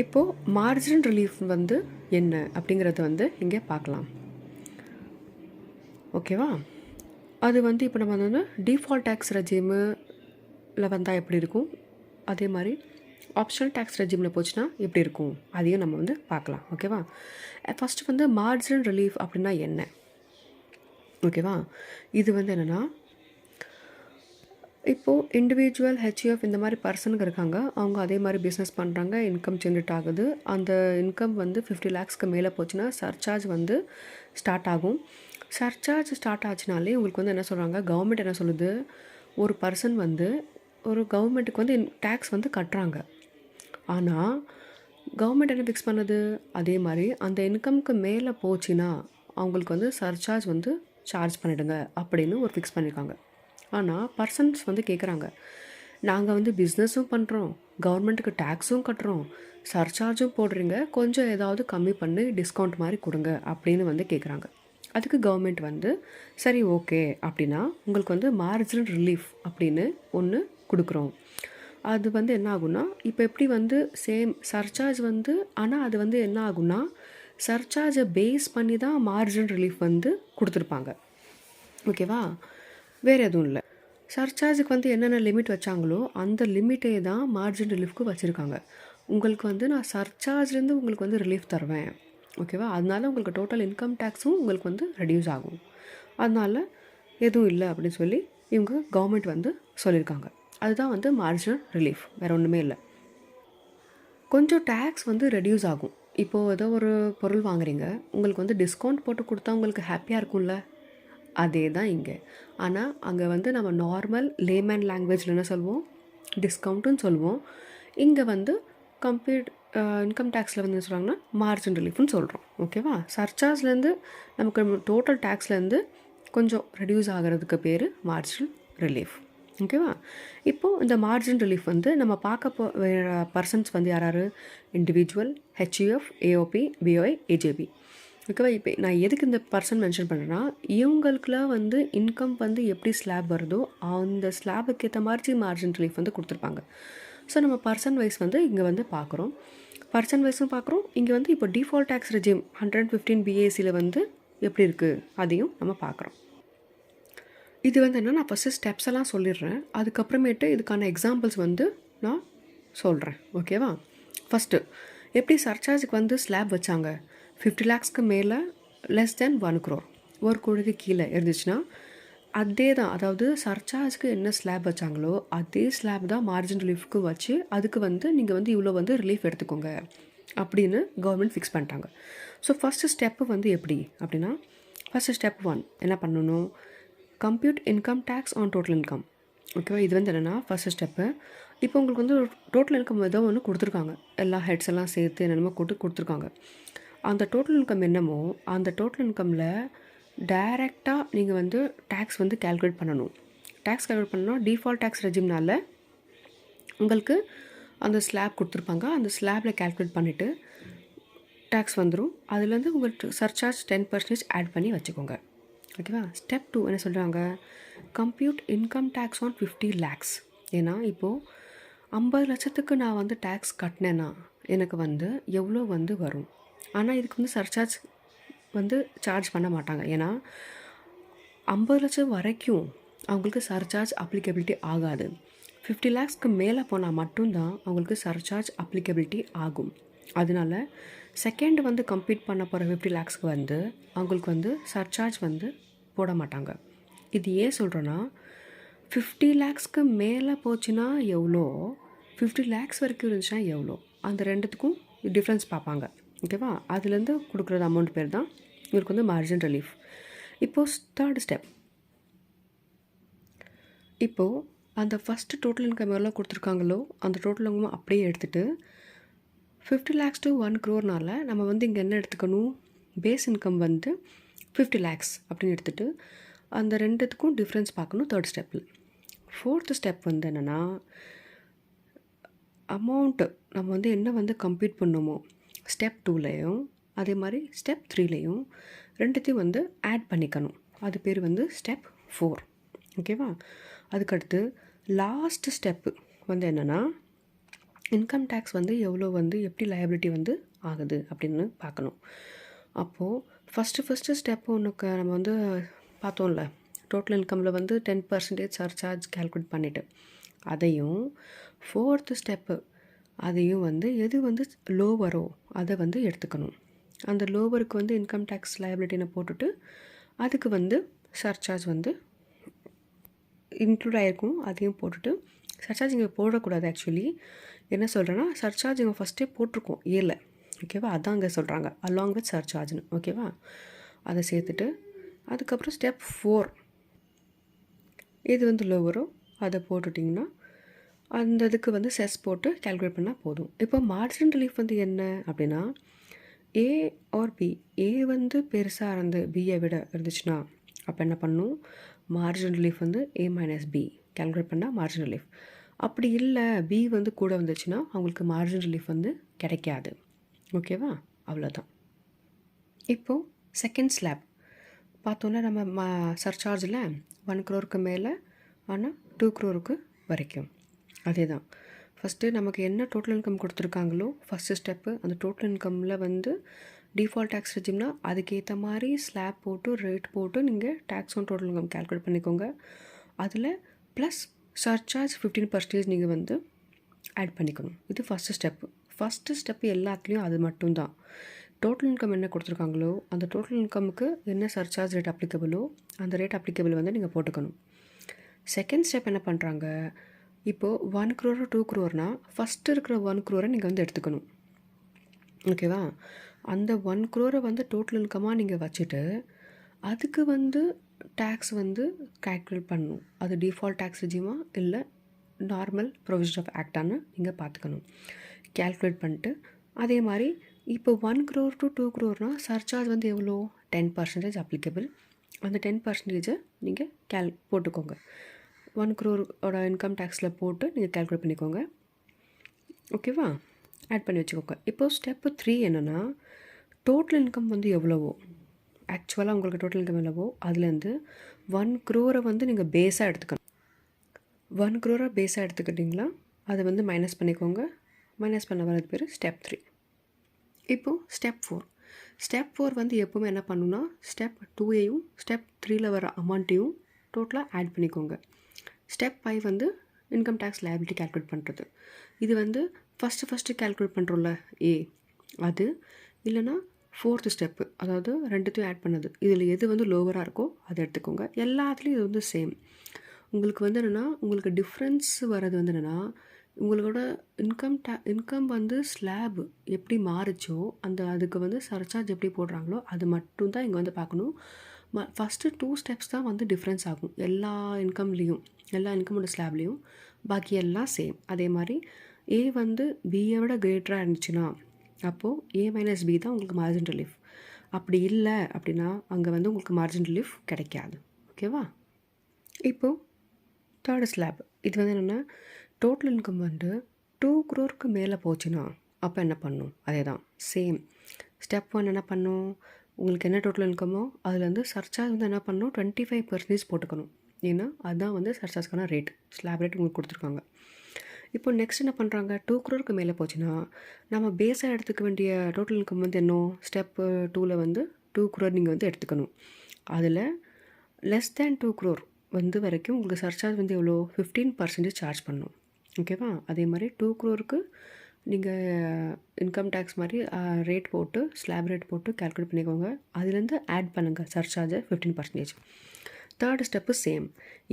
இப்போது margin relief வந்து என்ன அப்படிங்கிறத வந்து இங்கே பார்க்கலாம். ஓகேவா அது வந்து இப்போ நம்ம வந்து டிஃபால்ட் டேக்ஸ் ரெஜிமில் வந்தால் எப்படி இருக்கும்? அதே மாதிரி ஆப்ஷனல் டேக்ஸ் ரெஜிமில் போச்சுன்னா எப்படி இருக்கும்? அதையும் நம்ம வந்து பார்க்கலாம். ஓகேவா ஃபஸ்ட்டு வந்து மார்ஜின் ரிலீஃப் அப்படின்னா என்ன? ஓகேவா இது வந்து என்னென்னா இப்போது இண்டிவிஜுவல் ஹெச்இஎஃப் இந்த மாதிரி பர்சனுங்க இருக்காங்க. அவங்க அதே மாதிரி பிஸ்னஸ் பண்ணுறாங்க இன்கம் ஜென்ரேட் ஆகுது. அந்த இன்கம் வந்து ஃபிஃப்டி லேக்ஸ்க்கு மேலே போச்சுன்னா சர்சார்ஜ் வந்து ஸ்டார்ட் ஆகும். சர்சார்ஜ் ஸ்டார்ட் ஆச்சுனாலே உங்களுக்கு வந்து என்ன சொல்கிறாங்க கவர்மெண்ட் என்ன சொல்லுது? ஒரு பர்சன் வந்து ஒரு கவர்மெண்ட்டுக்கு வந்து டேக்ஸ் வந்து கட்டுறாங்க. ஆனால் கவர்மெண்ட் என்ன ஃபிக்ஸ் பண்ணுது? அதே மாதிரி அந்த இன்கம்க்கு மேலே போச்சுன்னா அவங்களுக்கு வந்து சர்சார்ஜ் வந்து சார்ஜ் பண்ணிடுங்க அப்படின்னு ஒரு ஃபிக்ஸ் பண்ணியிருக்காங்க ஆனால் பர்சன்ஸ் வந்து கேட்குறாங்க நாங்கள் வந்து பிஸ்னஸும் பண்ணுறோம் கவர்மெண்ட்டுக்கு டேக்ஸும் கட்டுறோம் சர்சார்ஜும் போடுறீங்க கொஞ்சம் ஏதாவது கம்மி பண்ணி டிஸ்கவுண்ட் மாதிரி கொடுங்க அப்படின்னு வந்து கேட்குறாங்க அதுக்கு கவர்மெண்ட் வந்து சரி ஓகே அப்படின்னா உங்களுக்கு வந்து மார்ஜினல் ரிலீஃப் அப்படின்னு ஒன்று கொடுக்குறோம். அது வந்து என்ன ஆகும்னா இப்போ எப்படி வந்து சேம் சர்சார்ஜ் வந்து ஆனால் அது வந்து என்ன ஆகும்னா சர்சார்ஜை பேஸ் பண்ணி தான் மார்ஜின் ரிலீஃப் வந்து கொடுத்துருப்பாங்க. ஓகேவா வேறு எதுவும் இல்லை. சர்சார்ஜுக்கு வந்து என்னென்ன லிமிட் வச்சாங்களோ அந்த லிமிட்டே தான் மார்ஜின் ரிலீஃப்க்கு வச்சுருக்காங்க. உங்களுக்கு வந்து நான் சர்சார்ஜ்லேருந்து உங்களுக்கு வந்து ரிலீஃப் தருவேன். ஓகேவா அதனால உங்களுக்கு டோட்டல் இன்கம் டேக்ஸும் உங்களுக்கு வந்து ரெடியூஸ் ஆகும். அதனால் எதுவும் இல்லை அப்படின்னு சொல்லி இவங்க கவர்மெண்ட் வந்து சொல்லியிருக்காங்க அதுதான் வந்து மார்ஜினல் ரிலீஃப் வேறு ஒன்றுமே இல்லை. கொஞ்சம் டேக்ஸ் வந்து ரெடியூஸ் ஆகும். இப்போது ஏதோ ஒரு பொருள் வாங்குறீங்க. உங்களுக்கு வந்து டிஸ்கவுண்ட் போட்டு கொடுத்தா உங்களுக்கு ஹாப்பியாக இருக்கும்ல? அதே தான் இங்கே. ஆனால் அங்கே வந்து நம்ம நார்மல் லேமேன் லாங்குவேஜில் என்ன சொல்லுவோம் டிஸ்கவுண்ட்டுன்னு சொல்லுவோம் இங்கே வந்து கம்ப்யூட் இன்கம் டேக்ஸில் வந்து என்ன சொல்கிறாங்கன்னா மார்ஜின் ரிலீஃப்னு சொல்கிறோம் ஓகேவா சர்சார்ஜ்லேருந்து நமக்கு டோட்டல் டேக்ஸ்லேருந்து கொஞ்சம் ரெடியூஸ் ஆகிறதுக்கு பேர் மார்ஜின் ரிலீஃப் ஓகேவா இப்போது இந்த மார்ஜின் ரிலீஃப் வந்து நம்ம பார்க்க போ பர்சன்ஸ் வந்து யார் யார்? Individual HUF AOP BOI AJP ஓகேவா இப்போ நான் எதுக்கு இந்த பர்சன் மென்ஷன் பண்ணுறேன்னா இவங்களுக்குலாம் வந்து இன்கம் வந்து எப்படி ஸ்லாப் வருதோ அந்த ஸ்லாபுக்கு ஏற்ற மாதிரி மார்ஜின் ரிலீஃப் வந்து கொடுத்துருப்பாங்க. ஸோ நம்ம பர்சன் வைஸ் வந்து இங்கே வந்து பார்க்குறோம் பர்சன் வைஸும் பார்க்குறோம் இங்கே வந்து இப்போ default tax regime hundred fifteen பிஏசியில் வந்து எப்படி இருக்குது அதையும் நம்ம பார்க்குறோம் இது வந்து என்ன நான் ஃபஸ்ட்டு ஸ்டெப்ஸ் எல்லாம் சொல்லிடுறேன். அதுக்கப்புறமேட்டு இதுக்கான எக்ஸாம்பிள்ஸ் வந்து நான் சொல்கிறேன் ஓகேவா ஃபஸ்ட்டு எப்படி சர்சார்ஜுக்கு வந்து ஸ்லாப் வச்சாங்க? ஃபிஃப்டி லேக்ஸ்க்கு மேலே லெஸ் தென் ஒன் க்ரோர் ஒரு கோடிக்கு கீழே இருந்துச்சுன்னா அதே தான். அதாவது சர்ச்சார்ஜ்க்கு என்ன ஸ்லாப் வச்சாங்களோ அதே ஸ்லாப் தான் மார்ஜின் ரிலீஃப்க்கு வச்சு அதுக்கு வந்து நீங்கள் வந்து இவ்வளோ வந்து ரிலீஃப் எடுத்துக்கோங்க அப்படின்னு கவர்மெண்ட் ஃபிக்ஸ் பண்ணிட்டாங்க. ஸோ ஃபஸ்ட்டு ஸ்டெப்பு வந்து எப்படி? அப்படின்னா ஃபஸ்ட்டு ஸ்டெப் ஒன் என்ன பண்ணணும்? Compute income tax on total income ஓகேவா இது வந்து என்னென்னா ஃபஸ்ட்டு ஸ்டெப்பு இப்போ உங்களுக்கு வந்து டோட்டல் இன்கம் ஏதோ ஒன்று கொடுத்துருக்காங்க. எல்லா ஹெட்ஸ் எல்லாம் சேர்த்து என்னென்னமோ கொட்டு கொடுத்துருக்காங்க. அந்த டோட்டல் இன்கம் என்னமோ அந்த டோட்டல் இன்கமில் டைரெக்டாக நீங்கள் வந்து டேக்ஸ் வந்து கேல்குலேட் பண்ணணும். டேக்ஸ் கேல்குலேட் பண்ணால் டிஃபால்ட் டேக்ஸ் ரெஜிம்னால உங்களுக்கு அந்த ஸ்லாப் கொடுத்துருப்பாங்க. அந்த ஸ்லாபில் கேல்குலேட் பண்ணிவிட்டு டேக்ஸ் வந்துடும் அதுலேருந்து உங்களுக்கு சர்சார்ஜ் டென் பர்சன்டேஜ் ஆட் பண்ணி வச்சுக்கோங்க. ஓகேவா ஸ்டெப் டூ என்ன சொல்கிறாங்க compute income tax on fifty lakhs ஏன்னா இப்போது ஐம்பது லட்சத்துக்கு நான் வந்து டேக்ஸ் கட்டினேன்னா எனக்கு வந்து எவ்வளோ வந்து வரும்? ஆனால் இதுக்கு வந்து சர்சார்ஜ் வந்து சார்ஜ் பண்ண மாட்டாங்க. ஏன்னா ஐம்பது லட்சம் வரைக்கும் அவங்களுக்கு சர்சார்ஜ் அப்ளிகபிலிட்டி ஆகாது. ஃபிஃப்டி லேக்ஸ்க்கு மேலே போனால் மட்டும்தான் அவங்களுக்கு சர்சார்ஜ் அப்ளிகபிலிட்டி ஆகும். அதனால செகண்ட் வந்து கம்ப்ளீட் பண்ண போகிற ஃபிஃப்டி லேக்ஸ்க்கு வந்து அவங்களுக்கு வந்து சர்சார்ஜ் வந்து போட மாட்டாங்க. இது ஏன் சொல்கிறேன்னா ஃபிஃப்டி லேக்ஸ்க்கு மேலே போச்சுன்னா எவ்வளோ? ஃபிஃப்டி லேக்ஸ் வரைக்கும் இருந்துச்சுன்னா எவ்வளோ? அந்த ரெண்டுத்துக்கும் டிஃப்ரென்ஸ் பார்ப்பாங்க. ஓகேவா? அதுலேருந்து கொடுக்குறது அமௌண்ட் பேர் தான். இவருக்கு வந்து மார்ஜின் ரிலீஃப் இப்போது தேர்ட் ஸ்டெப் இப்போது அந்த ஃபஸ்ட்டு டோட்டல் இன்கம் எவ்வளோ கொடுத்துருக்காங்களோ அந்த டோட்டல் இன்கம் அப்படியே எடுத்துகிட்டு ஃபிஃப்டி லேக்ஸ் டு ஒன் க்ரோர்னால் நம்ம வந்து இங்கே என்ன எடுத்துக்கணும்? பேஸ் இன்கம் வந்து ஃபிஃப்டி லேக்ஸ் அப்படின்னு எடுத்துகிட்டு அந்த ரெண்டுத்துக்கும் டிஃப்ரென்ஸ் பார்க்கணும் தேர்ட் ஸ்டெப்பில் ஃபோர்த்து ஸ்டெப் வந்து என்னென்னா அமௌண்ட்டு நம்ம வந்து என்ன வந்து கம்ப்ளீட் பண்ணோமோ ஸ்டெப் டூலேயும் அதே மாதிரி ஸ்டெப் த்ரீலேயும் ரெண்டுத்தையும் வந்து ஆட் பண்ணிக்கணும். அது பேர் வந்து ஸ்டெப் ஃபோர் ஓகேவா அதுக்கடுத்து லாஸ்ட் ஸ்டெப்பு வந்து என்னென்னா இன்கம் டேக்ஸ் வந்து எவ்வளோ வந்து எப்படி லயபிலிட்டி வந்து ஆகுது அப்படின்னு பார்க்கணும். அப்போது ஃபஸ்ட்டு ஃபஸ்ட்டு ஸ்டெப் ஒன்றுக்கு நம்ம வந்து பார்த்தோம்ல டோட்டல் இன்கமில் வந்து டென் பர்சன்டேஜ் சர்சார்ஜ் கால்குலேட் பண்ணிவிட்டு அதையும் ஃபோர்த்து ஸ்டெப்பு அதையும் வந்து எது வந்து லோவரோ அதை வந்து எடுத்துக்கணும். அந்த லோவருக்கு வந்து இன்கம் டேக்ஸ் லயபிலிட்டினை போட்டுட்டு அதுக்கு வந்து சர்சார்ஜ் வந்து இன்க்ளூட் ஆகிருக்கும் அதையும் போட்டுட்டு சர்சார்ஜ் இங்கே போடக்கூடாது ஆக்சுவலி என்ன சொல்கிறேன்னா சர்சார்ஜ் இங்கே ஃபஸ்ட்டே போட்டிருக்கோம் ஏல ஓகேவா அதான் அங்கே சொல்கிறாங்க அலாங் வித் சர்சார்ஜ்னு ஓகேவா அதை சேர்த்துட்டு அதுக்கப்புறம் ஸ்டெப் ஃபோர் இது வந்து லோவரோ அதை போட்டுட்டிங்கன்னா அந்த இதுக்கு வந்து செஸ் போட்டு கால்குலேட் பண்ணால் போதும். இப்போ மார்ஜின் ரிலீஃப் வந்து என்ன அப்படின்னா ஏ ஆர் பி ஏ வந்து பெருசாக இருந்து பியை விட இருந்துச்சுன்னா அப்போ என்ன பண்ணும்? மார்ஜின் ரிலீஃப் வந்து ஏ மைனஸ் பி கால்குலேட் பண்ணால் மார்ஜின் ரிலீஃப் அப்படி இல்லை பி வந்து கூட வந்துச்சுன்னா அவங்களுக்கு மார்ஜின் ரிலீஃப் வந்து கிடைக்காது. ஓகேவா அவ்வளோதான் இப்போது செகண்ட் ஸ்லாப் பார்த்தோன்னா நம்ம ம சர்சார்ஜில் ஒன் க்ரோருக்கு மேலே ஆனால் டூ க்ரோருக்கு வரைக்கும். அதே தான் ஃபஸ்ட்டு நமக்கு என்ன டோட்டல் இன்கம் கொடுத்துருக்காங்களோ ஃபஸ்ட்டு ஸ்டெப்பு அந்த டோட்டல் இன்கமில் வந்து டிஃபால்ட் டேக்ஸ் ரெஜிம்னா அதுக்கேற்ற மாதிரி ஸ்லாப் போட்டு ரேட் போட்டு நீங்கள் tax on total income calculate பண்ணிக்கோங்க. அதில் ப்ளஸ் சர்சார்ஜ் ஃபிஃப்டீன் பர்சன்டேஜ் நீங்கள் வந்து ஆட் பண்ணிக்கணும். இது ஃபஸ்ட்டு ஸ்டெப்பு ஃபஸ்ட்டு ஸ்டெப்பு எல்லாத்துலேயும் அது மட்டும்தான். டோட்டல் இன்கம் என்ன கொடுத்துருக்காங்களோ அந்த டோட்டல் இன்கமுக்கு என்ன சர்சார்ஜ் ரேட் அப்ளிகபிளோ அந்த ரேட் அப்ளிகபிள் வந்து நீங்கள் போட்டுக்கணும். செகண்ட் ஸ்டெப் என்ன பண்ணுறாங்க இப்போது ஒன் க்ரோர் டூ க்ரோர்னால் ஃபஸ்ட்டு இருக்கிற ஒன் க்ரோரை நீங்கள் வந்து எடுத்துக்கணும். ஓகேவா அந்த ஒன் க்ரோரை வந்து டோட்டல் இன்கமாக நீங்கள் வச்சுட்டு அதுக்கு வந்து டேக்ஸ் வந்து கால்குலேட் பண்ணணும். அது டிஃபால்ட் டேக்ஸ் ரெஜிமா இல்லை நார்மல் ப்ரொவிஷன் ஆஃப் ஆக்டான்னு நீங்கள் பார்த்துக்கணும் கேல்குலேட் பண்ணிட்டு அதே மாதிரி இப்போ ஒன் க்ரோர் டு டூ க்ரோர்னால் சர்சார்ஜ் வந்து எவ்வளோ? டென் பர்சன்டேஜ் அப்ளிகபிள் அந்த டென் பர்சன்டேஜை நீங்கள் கேல் போட்டுக்கோங்க. ஒன் க்ரோரோட இன்கம் டேக்ஸில் போட்டு நீங்கள் கேல்குலேட் பண்ணிக்கோங்க. ஓகேவா ஆட் பண்ணி வச்சுக்கோங்க. இப்போது ஸ்டெப்பு த்ரீ என்னென்னா டோட்டல் இன்கம் வந்து எவ்வளவோ? ஆக்சுவலாக உங்களுக்கு டோட்டல் இன்கம் எவ்வளவோ? அதுலேருந்து ஒன் க்ரோரை வந்து நீங்கள் பேஸாக எடுத்துக்கணும். ஒன் க்ரோரை பேஸாக எடுத்துக்கிட்டிங்களா? அதை வந்து மைனஸ் பண்ணிக்கோங்க. மைனஸ் பண்ண வரது பேர் ஸ்டெப் த்ரீ இப்போது ஸ்டெப் ஃபோர் ஸ்டெப் ஃபோர் வந்து எப்போவுமே என்ன பண்ணுன்னா ஸ்டெப் டூயையும் ஸ்டெப் த்ரீயில் வர அமௌண்ட்டையும் டோட்டலாக ஆட் பண்ணிக்கோங்க. ஸ்டெப் ஃபைவ் வந்து இன்கம் டேக்ஸ் லைபிலிட்டி கால்குலேட் பண்ணுறது இது வந்து ஃபஸ்ட்டு ஃபஸ்ட்டு கால்குலேட் பண்ணுறோம்ல ஏ அது இல்லைனா ஃபோர்த்து ஸ்டெப்பு அதாவது ரெண்டுத்தையும் ஆட் பண்ணது. இதில் எது வந்து லோவராக இருக்கோ அதை எடுத்துக்கோங்க. எல்லாத்துலேயும் இது வந்து சேம் உங்களுக்கு வந்து என்னென்னா உங்களுக்கு டிஃப்ரென்ஸ் வர்றது வந்து என்னென்னா உங்களோட இன்கம் டே இன்கம் வந்து ஸ்லாப் எப்படி மாறுச்சோ அந்த அதுக்கு வந்து சர்ச்சார்ஜ் எப்படி போடுறாங்களோ அது மட்டும்தான் இங்கே வந்து பார்க்கணும். ம ஃபஸ்ட்டு டூ ஸ்டெப்ஸ் தான் வந்து டிஃப்ரென்ஸ் ஆகும். எல்லா இன்கம்லேயும் எல்லா இன்கமோட ஸ்லாப்லேயும் பாக்கி எல்லாம் சேம் அதே மாதிரி ஏ வந்து பியை விட கிரேட்டராக இருந்துச்சுன்னா அப்போது ஏ மைனஸ் பி தான் உங்களுக்கு மார்ஜின் ரிலீஃப் அப்படி இல்லை அப்படின்னா அங்கே வந்து உங்களுக்கு மார்ஜின் ரிலீஃப் கிடைக்காது. ஓகேவா இப்போது தேர்டு ஸ்லாப் இது வந்து என்னென்னா டோட்டல் இன்கம் வந்து டூ க்ரோருக்கு மேலே போச்சுன்னா அப்போ என்ன பண்ணும்? அதே தான் சேம் ஸ்டெப் ஒன் என்ன பண்ணும்? உங்களுக்கு என்ன டோட்டல் இன்கமோ அதில் வந்து சர்ச்சார்ஜ் வந்து என்ன பண்ணணும் டுவெண்ட்டி ஃபைவ் பர்சன்டேஜ் போட்டுக்கணும். ஏன்னா அதுதான் வந்து சர்சாஸ்க்கான ரேட் ஸ்லாப் ரேட் உங்களுக்கு கொடுத்துருக்காங்க. இப்போ நெக்ஸ்ட் என்ன பண்ணுறாங்க டூ க்ரோருக்கு மேலே போச்சுன்னா நம்ம பேஸாக எடுத்துக்க வேண்டிய டோட்டல் இன்கம் வந்து என்ன? ஸ்டெப் டூவில் வந்து டூ க்ரோர் நீங்கள் வந்து எடுத்துக்கணும். அதில் லெஸ் தேன் டூ க்ரோர் வந்து வரைக்கும் உங்களுக்கு சர்சார்ஜ் வந்து எவ்வளோ? ஃபிஃப்டீன் பர்சன்டேஜ் சார்ஜ் பண்ணணும். ஓகேவா அதே மாதிரி டூ க்ரோருக்கு நீங்கள் இன்கம் டேக்ஸ் மாதிரி ரேட் போட்டு ஸ்லாப் ரேட் போட்டு கேல்குலேட் பண்ணிக்கோங்க. அதுலேருந்து ஆட் பண்ணுங்கள் சர்சார்ஜை fifteen percentage third step same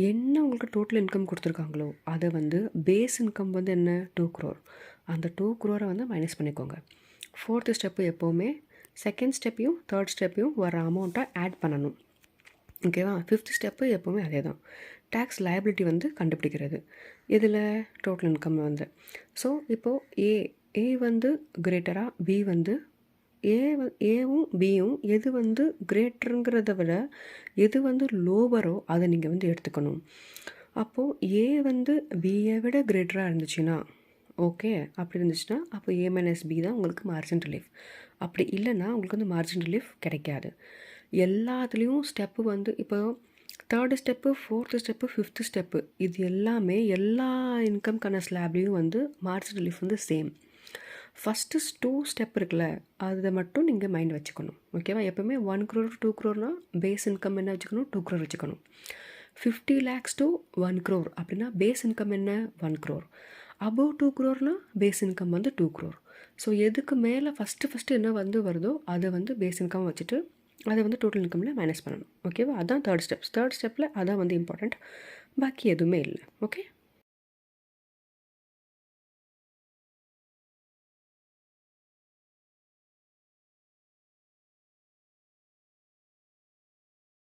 என்ன உங்களுக்கு டோட்டல் இன்கம் கொடுத்துருக்காங்களோ அதை வந்து பேஸ் இன்கம் வந்து என்ன? டூ க்ரோர் அந்த டூ க்ரோரை வந்து மைனஸ் பண்ணிக்கோங்க. ஃபோர்த்து ஸ்டெப்பு எப்போவுமே செகண்ட் ஸ்டெப்பையும் தேர்ட் ஸ்டெப்பையும் வர அமௌண்ட்டை ஆட் பண்ணணும். ஓகேவா ஃபிஃப்த் ஸ்டெப்பு எப்போவுமே அதே தான் டேக்ஸ் லயபிலிட்டி வந்து கண்டுபிடிக்கிறது. இதில் டோட்டல் இன்கம் வந்து. ஸோ இப்போது ஏ ஏ வந்து கிரேட்டராக பி வந்து ஏ ஏவும் பியும் எது வந்து கிரேட்டருங்கிறத விட எது வந்து லோவரோ அதை நீங்கள் வந்து எடுத்துக்கணும். அப்போது ஏ வந்து பியை விட கிரேட்டராக இருந்துச்சுன்னா ஓகே அப்படி இருந்துச்சுன்னா அப்போ ஏ மைனஸ் பி தான் உங்களுக்கு மார்ஜின் ரிலீஃப் அப்படி இல்லைன்னா உங்களுக்கு வந்து மார்ஜின் ரிலீஃப் கிடைக்காது. எல்லாத்துலேயும் ஸ்டெப்பு வந்து இப்போ third step fourth step fifth step இது எல்லாமே எல்லா இன்கம்க்கான ஸ்லாப்லேயும் வந்து மார்ஜின் ரிலீஃப் வந்து சேம் ஃபஸ்ட்டு டூ ஸ்டெப் இருக்குல்ல அதை மட்டும் நீங்கள் மைண்ட் வச்சுக்கணும். ஓகேவா எப்போவுமே ஒன் க்ரோர் டூ க்ரோர்னா பேஸ் இன்கம் என்ன வச்சுக்கணும்? டூ க்ரோர் வச்சுக்கணும். Fifty lakhs to one crore அப்படின்னா பேஸ் இன்கம் என்ன? ஒன் க்ரோர் அபவ் டூ க்ரோர்னால் பேஸ் இன்கம் வந்து டூ க்ரோர் ஸோ எதுக்கு மேலே ஃபஸ்ட்டு ஃபஸ்ட்டு என்ன வந்து வருதோ அதை வந்து பேஸ் இன்கம் வச்சுட்டு அதை வந்து டோட்டல் இன்கமில் மைனஸ் பண்ணணும். ஓகேவா அதான் தேர்ட் ஸ்டெப்ஸ் தேர்ட் ஸ்டெப்பில் அதான் வந்து இம்பார்ட்டண்ட் பாக்கி எதுவுமே இல்லை. ஓகே